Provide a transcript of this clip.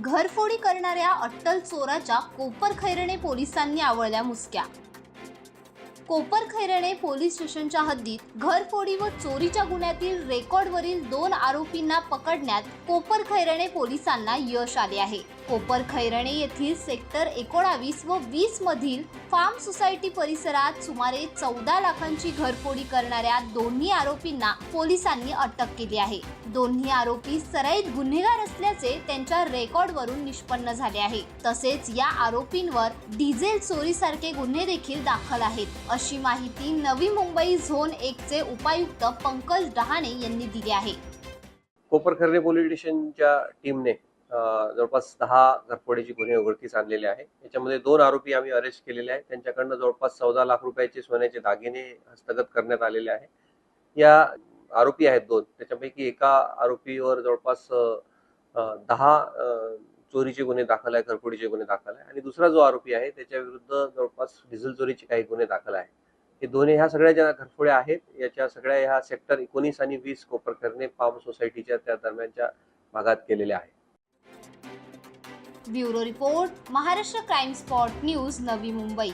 घरफोडी करणाऱ्या अट्टल चोराच्या कोपर खैरणे पोलिसांनी आवळल्या मुसक्या. कोपर खैरणे पोलीस स्टेशनच्या हद्दीत घरफोडी व चोरीच्या गुन्ह्यातील रेकॉर्डवरील दोन आरोपींना पकडण्यात कोपर खैरणे पोलिसांना यश आले आहे. कोपर खैरणे येथील सेक्टर एकोणावीस व वीस मधील फार्म सोसायटी परिसरात सुमारे चौदा लाखांची घरफोडी करणाऱ्या दोन्ही आरोपींना पोलिसांनी अटक केली आहे. दोन्ही आरोपी सराईत गुन्हेगार असल्याचे त्यांच्या रेकॉर्डवरून निष्पन्न झाले आहे. तसेच या आरोपींवर डिझेल चोरीसारखे गुन्हे देखील दाखल आहेत. अशी माहिती नवी मुंबई झोन एक चे उपायुक्त पंकज डहाणे यांनी दिली आहे. कोपरखर्णे पोलीस स्टेशनच्या टीमने जवळपास दहा घरफोडीची गुन्हे उघडकीस आणलेले आहे. याच्यामध्ये दोन आरोपी आम्ही अरेस्ट केलेले आहेत. त्यांच्याकडनं जवळपास चौदा लाख रुपयाचे सोन्याचे दागिने हस्तगत करण्यात आलेले आहे या आरोपी आहेत दोन. त्याच्यापैकी एका आरोपीवर जवळपास दहा चोरीचे गुन्हे दाखल आहे घरफोडीचे गुन्हे दाखल आहे. आणि दुसरा जो आरोपी आहे त्याच्या विरुद्ध जवळपास डिझेल चोरीचे काही गुन्हे दाखल आहे हे दोन्ही ह्या सगळ्या ज्या घरफोड्या आहेत याच्या सगळ्या ह्या सेक्टर एकोणीस आणि वीस कोपरखर्णे फार्म सोसायटीच्या त्या दरम्यानच्या भागात केलेल्या आहेत. Bureau report Maharashtra crime spot news Navi Mumbai.